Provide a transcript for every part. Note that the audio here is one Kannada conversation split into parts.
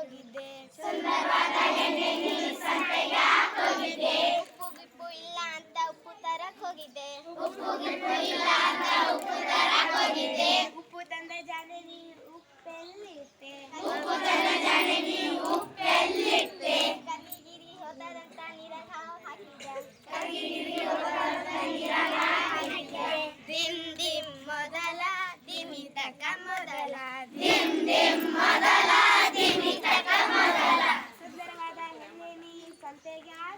ಹೋಗಿದ್ದೆ. ಸುಂದರವಾದ ಗೆಡ್ಡೆ ನೀ ಸಂತೆಗೆ ಹಾಕೋಗಿದ್ದೆ ಉಪ್ಪು ಗಿಪ್ಪು ಇಲ್ಲ ಅಂತ ಉಪ್ಪು ತರಕ್ಕೆ ಹೋಗಿದ್ದೆ. ಉಪ್ಪು ಗಿಪ್ಪು ಇಲ್ಲ ಅಂತ ಉಪ್ಪು ತರಕ್ಕೆ ಹೋಗಿದ್ದೆ. ಉಪ್ಪು ತಂದ ಜಾನೆ ನೀ ಉಪ್ಪೆಲ್ಲಿಟ್ಟೆ. ಉಪ್ಪು ತಂದ ಜಾನೆ ನೀ ಉಪ್ಪೆಲ್ಲಿಟ್ಟೆ. ಕರ್ಗಿಗಿರಿ ಹೋದರಂತ ನೀರ ಹಾಕಿದ್ದೆ. ಕರ್ಗಿಗಿರಿ ಹೋದ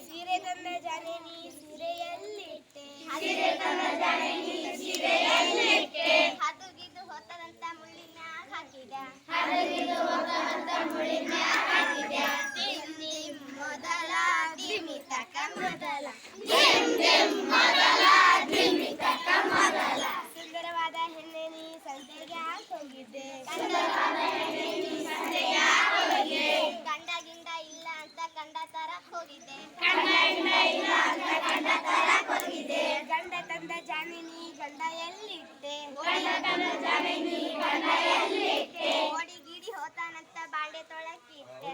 ಸೀರೆ ತಂದ ಜಾನೆ ನೀ ಸೀರೆಯಲ್ಲಿಟ್ಟೆ ಅದು ಗಿದ್ದು ಹೊತ್ತದಂತ ಮುಳ್ಳಿನ ಹಾಕಿದ ದಿಮ್ ಮೊದಲ. ದಿಮಿತಕ ಮೊದಲ ಸುಂದರವಾದ ಹೆಣ್ಣೆ ನೀ ಸಂತೆಗೆ ಯಾಕೆ ಹೋಗಿದ್ದೆ ಗಂಡ ಗಿಂಡ ಇಲ್ಲ ಅಂತ ಕಂಡ ತರಕ್ ಹೋಗಿದ್ದೆ ಗಂಡ ತಂದ ಜಾಮಿನಿ ಗಂಡ ಎಲ್ಲಿಟ್ಟೆ? ಓಡಿ ಗಿಡಿ ಹೋತಾನಂತ ಬಾಂಡೆ ತೊಳಕಿಟ್ಟೆ.